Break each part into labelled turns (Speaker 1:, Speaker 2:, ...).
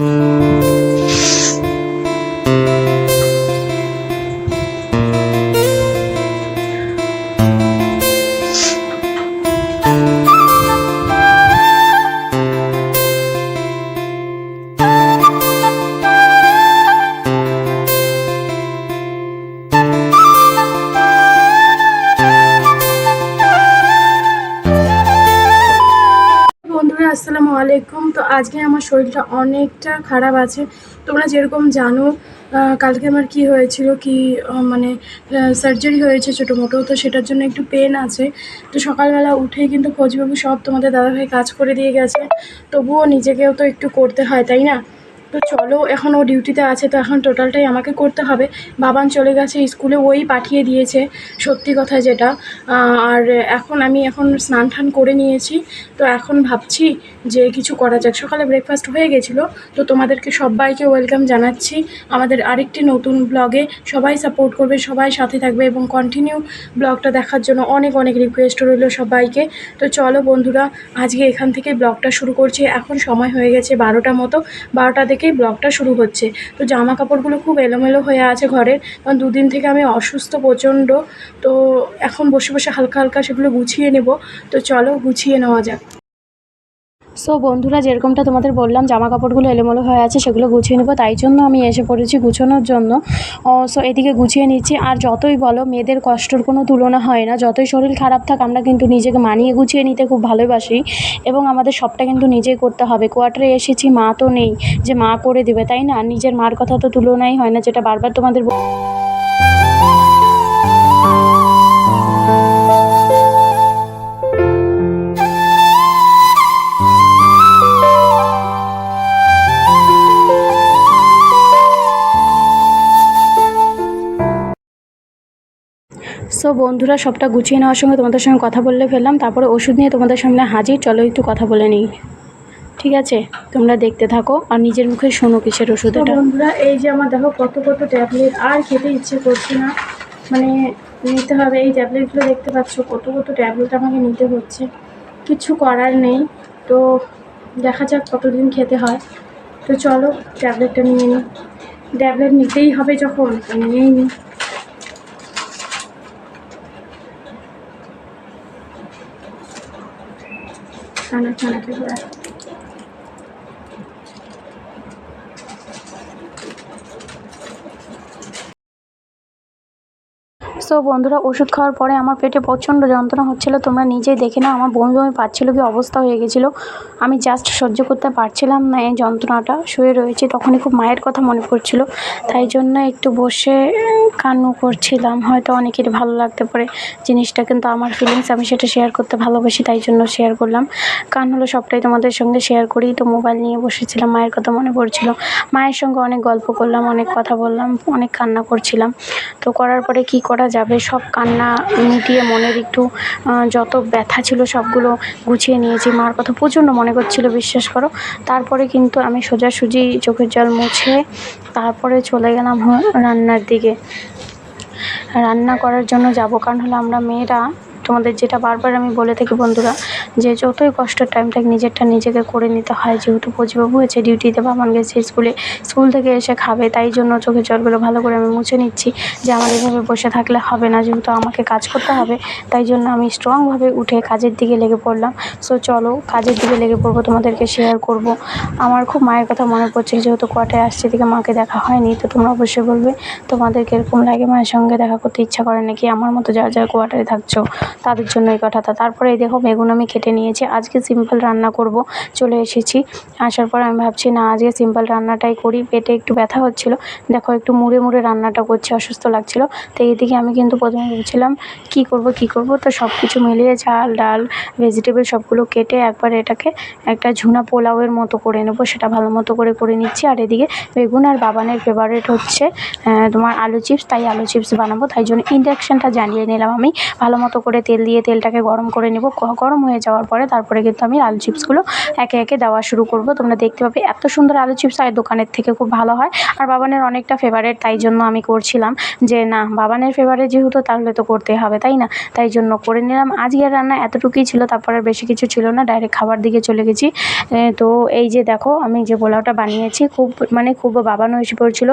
Speaker 1: বন্ধুরা তো আজকে আমার শরীরটা অনেকটা খারাপ আছে। তোমরা যেরকম জানো কালকে আমার কি হয়েছিল, কি মানে সার্জারি হয়েছে ছোটো মোটো, তো সেটার জন্য একটু পেন আছে। তো সকালবেলা উঠে কিন্তু খোঁজবাবু সব তোমাদের দাদাভাই কাজ করে দিয়ে গেছে, তবুও নিজেকেও তো একটু করতে হয়, তাই না? তো চলো, এখন ও ডিউটিতে আছে, তো এখন টোটালটাই আমাকে করতে হবে। বাবান চলে গেছে স্কুলে, ওই পাঠিয়ে দিয়েছে, সত্যি কথা যেটা। আর এখন আমি এখন স্নান টান করে নিয়েছি, তো এখন ভাবছি যে কিছু করা যাক। সকালে ব্রেকফাস্ট হয়ে গেছিল, তো তোমাদেরকে সবাইকে ওয়েলকাম জানাচ্ছি। আমাদের আরেকটি নতুন ব্লগে সবাই সাপোর্ট করবে, সবাই সাথে থাকবে এবং কন্টিনিউ ব্লগটা দেখার জন্য অনেক অনেক রিকোয়েস্ট রইল সবাইকে। তো চলো বন্ধুরা, আজকে এখান থেকে ব্লগটা শুরু করছি। এখন সময় হয়ে গেছে বারোটা মতো। বারোটা থেকেই ব্লগটা শুরু হচ্ছে। তো জামা কাপড়গুলো খুব এলোমেলো হয়ে আছে ঘরের। কারণ দুদিন থেকে আমি অসুস্থ প্রচণ্ড। তো এখন বসে বসে হালকা হালকা সেগুলো গুছিয়ে নেব। তো চলো গুছিয়ে নেওয়া যাক। সো বন্ধুরা, যেরকমটা তোমাদের বললাম জামা কাপড়গুলো এলোমেলো হয়ে আছে, সেগুলো গুছিয়ে নেব। তাই জন্য আমি এসে পড়েছি গুছোনোর জন্য। সো এদিকে গুছিয়ে নিচ্ছি। আর যতই বলো, মেয়েদের কষ্টর কোনো তুলনা হয় না। যতই শরীর খারাপ থাক, আমরা কিন্তু নিজেকে মানিয়ে গুছিয়ে নিতে খুব ভালোবাসি। এবং আমাদের সবটা কিন্তু নিজেই করতে হবে। কোয়ার্টারে এসেছি, মা তো নেই যে মা করে দেবে, তাই না? নিজের মার কথা তো তুলনাই হয় না, যেটা বারবার তোমাদের বন্ধুরা সবটা গুছিয়ে নেওয়ার সঙ্গে তোমাদের সঙ্গে কথা বললে ফেললাম তারপরে ওষুধ নিয়ে তোমাদের সামনে হাজির চলো একটু কথা বলে নিই। ঠিক আছে? তোমরা দেখতে থাকো আর নিজের মুখে শোনো কিসের ওষুধ এটা। বন্ধুরা এই যে আমার দেখো কত কত ট্যাবলেট আর খেতে ইচ্ছে করছে না। মানে নিতে হবে এই ট্যাবলেটগুলো দেখতে পাচ্ছ কত কত ট্যাবলেট আমাকে নিতে হচ্ছে। কিছু করার নেই তো দেখা যাক কতদিন খেতে হয়। তো চলো ট্যাবলেটটা নিয়ে নিই। ট্যাবলেট নিতেই হবে যখন নিয়েই নিই। খানা খানা খেতে হয়। সো বন্ধুরা ওষুধ খাওয়ার পরে আমার পেটে প্রচণ্ড যন্ত্রণা হচ্ছিল। তোমরা নিজেই দেখে নাও, আমার বমি বমি পাচ্ছিলো কি অবস্থা হয়ে গেছিল। আমি জাস্ট সহ্য করতে পারছিলাম না এই যন্ত্রণাটা, শুয়ে রয়েছে তখনই খুব মায়ের কথা মনে পড়ছিল। তাই জন্য একটু বসে কান্না করছিলাম, হয়তো অনেকের ভালো লাগতে পারে জিনিসটা, কিন্তু আমার ফিলিংস আমি সেটা শেয়ার করতে ভালোবাসি, তাই জন্য শেয়ার করলাম। কান হলো সবটাই তোমাদের সঙ্গে শেয়ার করি, তো মোবাইল নিয়ে বসেছিলাম, মায়ের কথা মনে পড়ছিল। মায়ের সঙ্গে অনেক গল্প করলাম, অনেক কথা বললাম, অনেক কান্না করছিলাম। তো করার পরে কি করা যাবে? সব কান্না মিটিয়ে মনের একটু যত ব্যথা ছিল সবগুলো গুছিয়ে নিয়েছি। মার কথা প্রচণ্ড মনে করছিল, বিশ্বাস করো। তারপরে কিন্তু আমি সোজাসুজি চোখের জল মুছে তারপরে চলে গেলাম রান্নার দিকে। রান্না করার জন্য যাব, কারণ হলো আমরা মেয়েরা, তোমাদের যেটা বারবার আমি বলে থাকি বন্ধুরা যে যতই কষ্টের টাইম থাক নিজেরটা নিজেকে করে নিতে হয়। যেহেতু পজিবাবু হয়েছে ডিউটিতে বাবান গেছে স্কুলে স্কুল থেকে এসে খাবে, তাই জন্য চোখের জলগুলো ভালো করে আমি মুছে নিচ্ছি। যে আমার এভাবে বসে থাকলে হবে না, যেহেতু আমাকে কাজ করতে হবে, তাই জন্য আমি স্ট্রংভাবে উঠে কাজের দিকে লেগে পড়লাম। সো চলো, কাজের দিকে লেগে পড়ব, তোমাদেরকে শেয়ার করব। আমার খুব মায়ের কথা মনে পড়ছে, যেহেতু কোয়ার্টারে আসছে দিকে মাকে দেখা হয়নি, তো তোমরা অবশ্যই বলবে তোমাদের কীরকম লাগে মায়ের সঙ্গে দেখা করতে ইচ্ছা করে নাকি? আমার মতো যারা যারা কোয়ার্টারে থাকছো, তাদের জন্য এই কথাটা। তারপরে দেখো বেগুন আমি কেটে নিয়েছি। আজকে সিম্পল রান্না করব, চলে এসেছি। আসার পর আমি ভাবছি, না, আজকে সিম্পল রান্নাটাই করি। পেটে একটু ব্যথা হচ্ছিল। দেখো, একটু মুড়ে মুড়ে রান্নাটা করছি, অসুস্থ লাগছিল। তো এইদিকে আমি কিন্তু প্রথমে ভেবেছিলাম, কী করব কী করব? তো সব কিছু মিলিয়ে চাল ডাল ভেজিটেবল সবগুলো কেটে একবার এটাকে একটা ঝুনা পোলাওয়ের মতো করে নেব। সেটা ভালো মতো করে করে নিচ্ছি। আর এদিকে বেগুন আর বাবানের ফেভারেট হচ্ছে তোমার আলু চিপস তাই আলু চিপস বানাবো। তাই জন্য ইন্ডাকশানটা জানিয়ে নিলাম আমি। ভালো মতো করে তেল দিয়ে তেলটাকে গরম করে নেব। গরম হয়ে যাওয়ার পরে তারপরে কিন্তু আমি আলু চিপসগুলো একে একে দেওয়া শুরু করব। তোমরা দেখতে পাবে এত সুন্দর আলু চিপস হয় দোকানের থেকে খুব ভালো হয়। আর বাবানের অনেকটা ফেভারেট তাই জন্য আমি করছিলাম যে, না, বাবানের ফেভারেট যেহেতু, তাহলে তো করতে হবে, তাই না? তাই জন্য করে নিলাম। আজকের রান্না এতটুকুই ছিল, তারপর আর বেশি কিছু ছিল না ডাইরেক্ট খাবার দিকে চলে গেছি। তো এই যে দেখো, আমি যে পোলাওটা বানিয়েছি, খুব মানে খুব বাবানও এসে পড়ছিল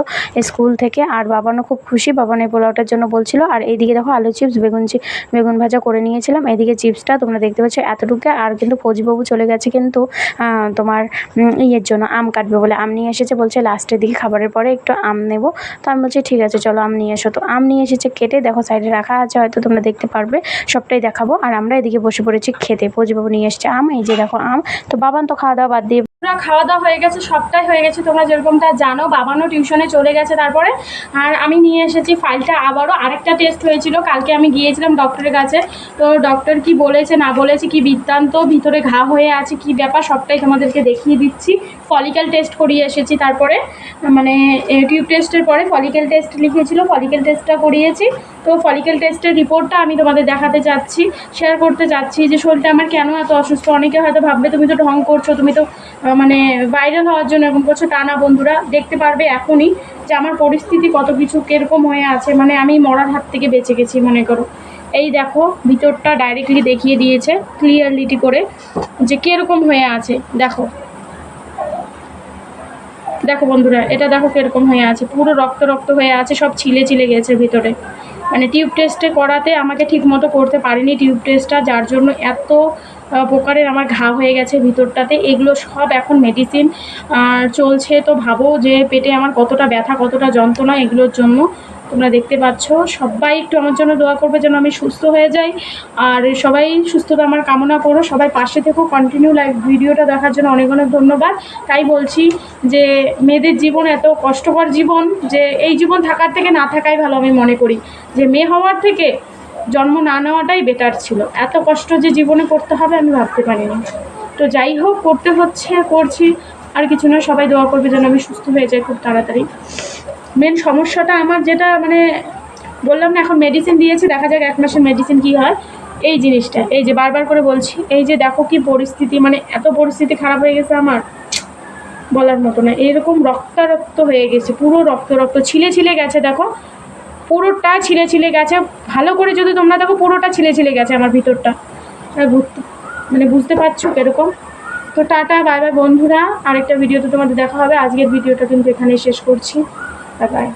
Speaker 1: স্কুল থেকে, আর বাবানও খুব খুশি, বাবান এই পোলাওটার জন্য বলছিল। আর এইদিকে দেখো আলু চিপস, বেগুন বেগুন ভাজা করে নিয়েছিলাম। এদিকে চিপসটা তোমরা দেখতে পাচ্ছ এতটুকু, আর কিন্তু ফৌজিবাবু চলে গেছে কিন্তু তোমার ইয়ের জন্য আম কাটবে বলে আম নিয়ে এসেছে, বলছে লাস্টের দিকে খাবারের পরে একটু আম নেব। তো আমি বলছি, ঠিক আছে, চলো আম নিয়ে এসো। তো আম নিয়ে এসেছে কেটে, দেখো সাইডে রাখা আছে, হয়তো তোমরা দেখতে পারবে, সবটাই দেখাবো। আর আমরা এদিকে বসে পড়েছি খেতে। ফৌজিবাবু নিয়ে এসছে আম, এই যে দেখো আম। তো বাবান তো খাওয়া দাওয়া বাদ দিয়ে
Speaker 2: পুরো খাওয়া দাওয়া হয়ে গেছে, সবটাই হয়ে গেছে। তোমরা যেরকমটা জানো বাবানও টিউশনে চলে গেছে তারপরে। আর আমি নিয়ে এসেছি ফাইলটা আবারও। আরেকটা টেস্ট হয়েছিল, কালকে আমি গিয়েছিলাম ডক্টরের কাছে। তো ডক্টর কি বলেছে, না বলেছে, কি বৃত্তান্ত, ভিতরে ঘা হয়ে আছে, কি ব্যাপার, সবটাই তোমাদেরকে দেখিয়ে দিচ্ছি। ফলিক্যাল টেস্ট করিয়ে এসেছি তারপরে। মানে টিউব টেস্টের পরে ফলিক্যাল টেস্ট লিখেছিল ফলিক্যাল টেস্টটা করিয়েছি। তো ফলিক্যাল টেস্টের রিপোর্টটা আমি তোমাদের দেখাতে চাচ্ছি শেয়ার করতে চাচ্ছি যে শরীরটা আমার কেন এত অসুস্থ? অনেকে হয়তো ভাববে, তুমি তো ঢং করছ, তুমি তো মানে ভাইরাল হওয়ার জন্য এরকম করছ তা না বন্ধুরা দেখতে পারবে এখনই যে আমার পরিস্থিতি কত কিছু কীরকম হয়ে আছে। মানে আমি মরার হাত থেকে বেঁচে গেছি, মনে করো। এই দেখো, ভিতরটা ডাইরেক্টলি দেখিয়ে দিয়েছে ক্লিয়ারলিটি করে যে কীরকম হয়ে আছে। দেখো। দেখো বন্ধুরা, এটা দেখো কীরকম হয়ে আছে। পুরো রক্ত রক্ত হয়ে আছে, সব ছিলে ছিলে গেছে ভিতরে। মানে টিউব টেস্টে করাতে আমাকে ঠিক মতো করতে পারিনি টিউব টেস্টটা যার জন্য এত প্রকারের আমার ঘা হয়ে গেছে ভিতরটাতে। এগুলো সব এখন মেডিসিন চলছে তো ভাবো যে পেটে আমার কতটা ব্যথা, কতটা যন্ত্রণা, এগুলোর জন্য তোমরা দেখতে পাচ্ছ। সবাই একটু আমার জন্য দোয়া করবে যেন আমি সুস্থ হয়ে যাই। আর সবাই সুস্থতা আমার কামনা করো। সবাই পাশে থেকো কন্টিনিউ লাইভ ভিডিওটা দেখার জন্য অনেক অনেক ধন্যবাদ। তাই বলছি যে মেয়েদের জীবন এত কষ্টকর জীবন যে এই জীবন থাকার থেকে না থাকাই ভালো আমি মনে করি। যে মেয়ে হওয়ার থেকে জন্ম না নেওয়াটাই বেটার ছিল। এত কষ্ট যে জীবনে করতে হবে আমি ভাবতে পারিনি। তো যাই হোক, করতে হচ্ছে, করছি। আর কিছু না সবাই দোয়া করবে যেন আমি সুস্থ হয়ে যাই খুব তাড়াতাড়ি। মেন সমস্যাটা আমার যেটা মানে বললাম না, এখন মেডিসিন দিয়েছে, দেখা যাক এক মাসের মেডিসিন কী হয়। এই জিনিসটা, এই যে বারবার করে বলছি, এই যে দেখো কি পরিস্থিতি মানে এত পরিস্থিতি খারাপ হয়ে গেছে আমার, বলার মতো না। এরকম রক্তারক্ত হয়ে গেছে, পুরো রক্ত রক্ত, ছিলে ছিলে গেছে, দেখো। পুরোটা ছিলে ছিলে গেছে। ভালো করে যদি তোমরা দেখো, পুরোটা ছিলে ছিলে গেছে আমার ভিতরটা। মানে বুঝতে পারছ কেরকম? তো টাটা, বাই বাই বন্ধুরা। আরেকটা ভিডিওতে তোমাদের দেখা হবে। আজকের ভিডিওটা কিন্তু এখানেই শেষ করছি। Bye bye